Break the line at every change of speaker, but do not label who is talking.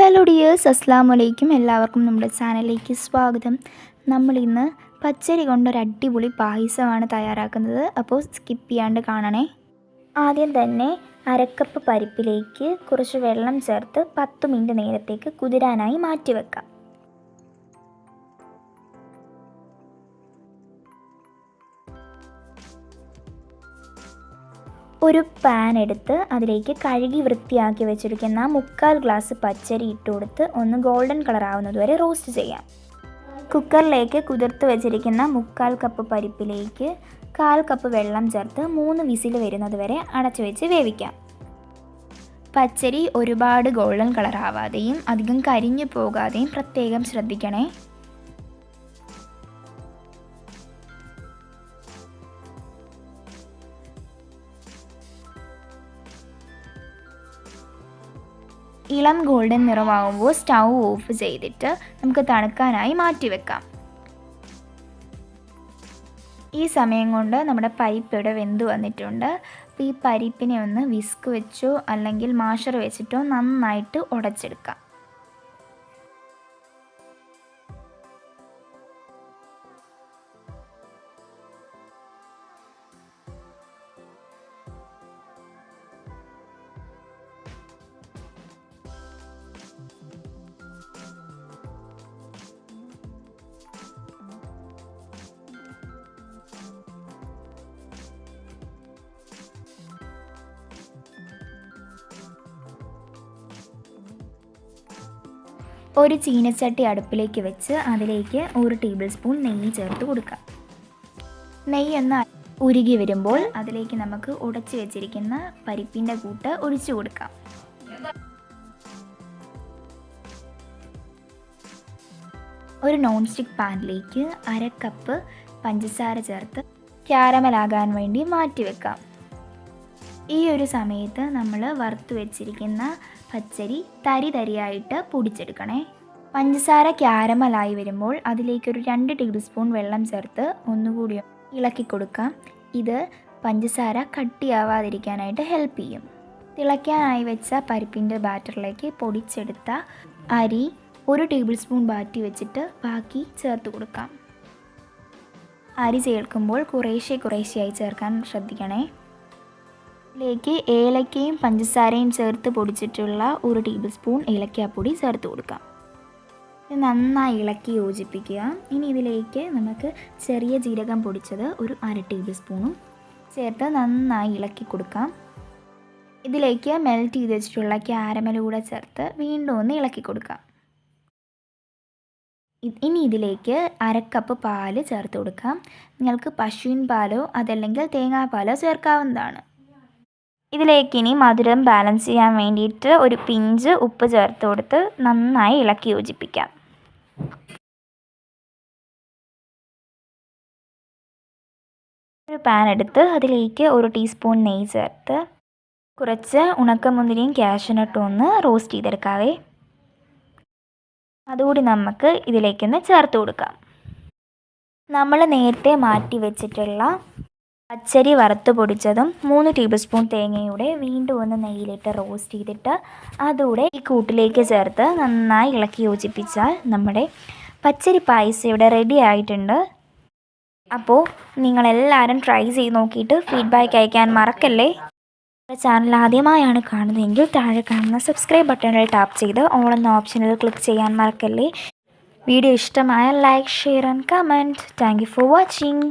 Hello dears അസ്സാം വലൈക്കും എല്ലാവർക്കും നമ്മുടെ ചാനലിലേക്ക് സ്വാഗതം. നമ്മൾ ഇന്ന് പച്ചരി കൊണ്ടൊരു അടിപൊളി പായസമാണ് തയ്യാറാക്കുന്നത്. അപ്പോൾ സ്കിപ്പ് ചെയ്യാണ്ട് കാണണേ. ആദ്യം തന്നെ അരക്കപ്പ് പരിപ്പിലേക്ക് കുറച്ച് വെള്ളം ചേർത്ത് പത്ത് മിനിറ്റ് നേരത്തേക്ക് കുതിരാനായി മാറ്റി വെക്കാം ഒരു പാൻ എടുത്ത് അതിലേക്ക് കഴുകി വൃത്തിയാക്കി വെച്ചിരിക്കുന്ന മുക്കാൽ ഗ്ലാസ് പച്ചരി ഇട്ട് കൊടുത്ത് ഒന്ന് ഗോൾഡൻ കളർ ആവുന്നത് വരെ റോസ്റ്റ് ചെയ്യാം. കുക്കറിലേക്ക് കുതിർത്ത് വെച്ചിരിക്കുന്ന മുക്കാൽ കപ്പ് പരിപ്പിലേക്ക് കാൽ കപ്പ് വെള്ളം ചേർത്ത് മൂന്ന് വിസിൽ വരുന്നത് വരെ അടച്ചു വെച്ച് വേവിക്കാം. പച്ചരി ഒരുപാട് ഗോൾഡൻ കളർ ആവാതെയും അധികം കരിഞ്ഞു പോകാതെയും പ്രത്യേകം ശ്രദ്ധിക്കണേ. ഇളം ഗോൾഡൻ നിറമാകുമ്പോൾ സ്റ്റൗ ഓഫ് ചെയ്തിട്ട് നമുക്ക് തണുക്കാനായി മാറ്റി വെക്കാം. ഈ സമയം കൊണ്ട് നമ്മുടെ പരിപ്പ് ഇവിടെ വെന്ത് വന്നിട്ടുണ്ട്. അപ്പോൾ ഈ പരിപ്പിനെ ഒന്ന് വിസ്ക് വെച്ചോ അല്ലെങ്കിൽ മാഷർ വെച്ചിട്ടോ നന്നായിട്ട് ഉടച്ചെടുക്കാം. ഒരു ചീനച്ചട്ടി അടുപ്പിലേക്ക് വെച്ച് അതിലേക്ക് ഒരു ടേബിൾ സ്പൂൺ നെയ്യ് ചേർത്ത് കൊടുക്കാം നെയ്യ് ഒന്ന് ഉരുകി വരുമ്പോൾ അതിലേക്ക് നമുക്ക് ഉടച്ചു വെച്ചിരിക്കുന്ന പരിപ്പിന്റെ കൂട്ട് ഒഴിച്ചു കൊടുക്കാം. ഒരു നോൺ സ്റ്റിക്ക് പാനിലേക്ക് അര കപ്പ് പഞ്ചസാര ചേർത്ത് ക്യാരമലാകാൻ വേണ്ടി മാറ്റി വെക്കാം. ഈ ഒരു സമയത്ത് നമ്മൾ വറുത്ത് വെച്ചിരിക്കുന്ന പച്ചരി തരി തരിയായിട്ട് പൊടിച്ചെടുക്കണേ. പഞ്ചസാര ക്യാരമലായി വരുമ്പോൾ അതിലേക്കൊരു രണ്ട് ടേബിൾ സ്പൂൺ വെള്ളം ചേർത്ത് ഒന്നുകൂടി ഇളക്കി കൊടുക്കാം. ഇത് പഞ്ചസാര കട്ടിയാവാതിരിക്കാനായിട്ട് ഹെൽപ്പ് ചെയ്യും. തിളയ്ക്കാനായി വെച്ച പരിപ്പിന്റെ ബാറ്ററിലേക്ക് പൊടിച്ചെടുത്ത അരി ഒരു ടേബിൾ സ്പൂൺ ബാറ്റി വെച്ചിട്ട് ബാക്കി ചേർത്ത് കൊടുക്കാം. അരി ചേർക്കുമ്പോൾ കുറേശ്ശെ കുറേശ്ശെയായി ചേർക്കാൻ ശ്രദ്ധിക്കണേ. ഇതിലേക്ക് ഏലക്കയും പഞ്ചസാരയും ചേർത്ത് പൊടിച്ചിട്ടുള്ള ഒരു ടേബിൾ സ്പൂൺ ഏലക്കാപ്പൊടി ചേർത്ത് കൊടുക്കാം. ഇത് നന്നായി ഇളക്കി യോജിപ്പിക്കുക. ഇനി ഇതിലേക്ക് നമുക്ക് ചെറിയ ജീരകം പൊടിച്ചത് ഒരു അര ടേബിൾ സ്പൂണും ചേർത്ത് നന്നായി ഇളക്കി കൊടുക്കാം. ഇതിലേക്ക് മെൽറ്റ് ചെയ്ത് വെച്ചിട്ടുള്ള ക്യാരമൽ കൂടെ ചേർത്ത് വീണ്ടും ഒന്ന് ഇളക്കി കൊടുക്കാം. ഇനി ഇതിലേക്ക് അരക്കപ്പ് പാൽ ചേർത്ത് കൊടുക്കാം. നിങ്ങൾക്ക് പശുവിൻ പാലോ അതല്ലെങ്കിൽ തേങ്ങാപ്പാലോ ചേർക്കാവുന്നതാണ്. ഇതിലേക്ക് ഇനി മധുരം ബാലൻസ് ചെയ്യാൻ വേണ്ടിയിട്ട് ഒരു പിഞ്ച് ഉപ്പ് ചേർത്ത് കൊടുത്ത് നന്നായി ഇളക്കി യോജിപ്പിക്കാം. ഒരു പാൻ എടുത്ത് അതിലേക്ക് ഒരു ടീസ്പൂൺ നെയ്യ് ചേർത്ത് കുറച്ച് ഉണക്കമുന്തിരിയും കാഷ്യനട്ടും ഒന്ന് റോസ്റ്റ് ചെയ്തെടുക്കാവേ. അതുകൂടി നമുക്ക് ഇതിലേക്കൊന്ന് ചേർത്ത് കൊടുക്കാം. നമ്മൾ നേരത്തെ മാറ്റി വെച്ചിട്ടുള്ള പച്ചരി വറുത്ത് പൊടിച്ചതും മൂന്ന് ടേബിൾ സ്പൂൺ തേങ്ങയുടെ വീണ്ടും ഒന്ന് നെയ്യിലിട്ട് റോസ്റ്റ് ചെയ്തിട്ട് അതുകൂടെ ഈ കൂട്ടിലേക്ക് ചേർത്ത് നന്നായി ഇളക്കി യോജിപ്പിച്ചാൽ നമ്മുടെ പച്ചരി പായസം ഇവിടെ റെഡി ആയിട്ടുണ്ട്. അപ്പോൾ നിങ്ങളെല്ലാവരും ട്രൈ ചെയ്ത് നോക്കിയിട്ട് ഫീഡ്ബാക്ക് അയക്കാൻ മറക്കല്ലേ? ചാനൽ ആദ്യമായാണ് കാണുന്നതെങ്കിൽ താഴെ കാണുന്ന സബ്സ്ക്രൈബ് ബട്ടണിൽ ടാപ്പ് ചെയ്ത് ഓൾ എന്ന ഓപ്ഷനിൽ ക്ലിക്ക് ചെയ്യാൻ മറക്കല്ലേ? വീഡിയോ ഇഷ്ടമായ like share and comment thank for watching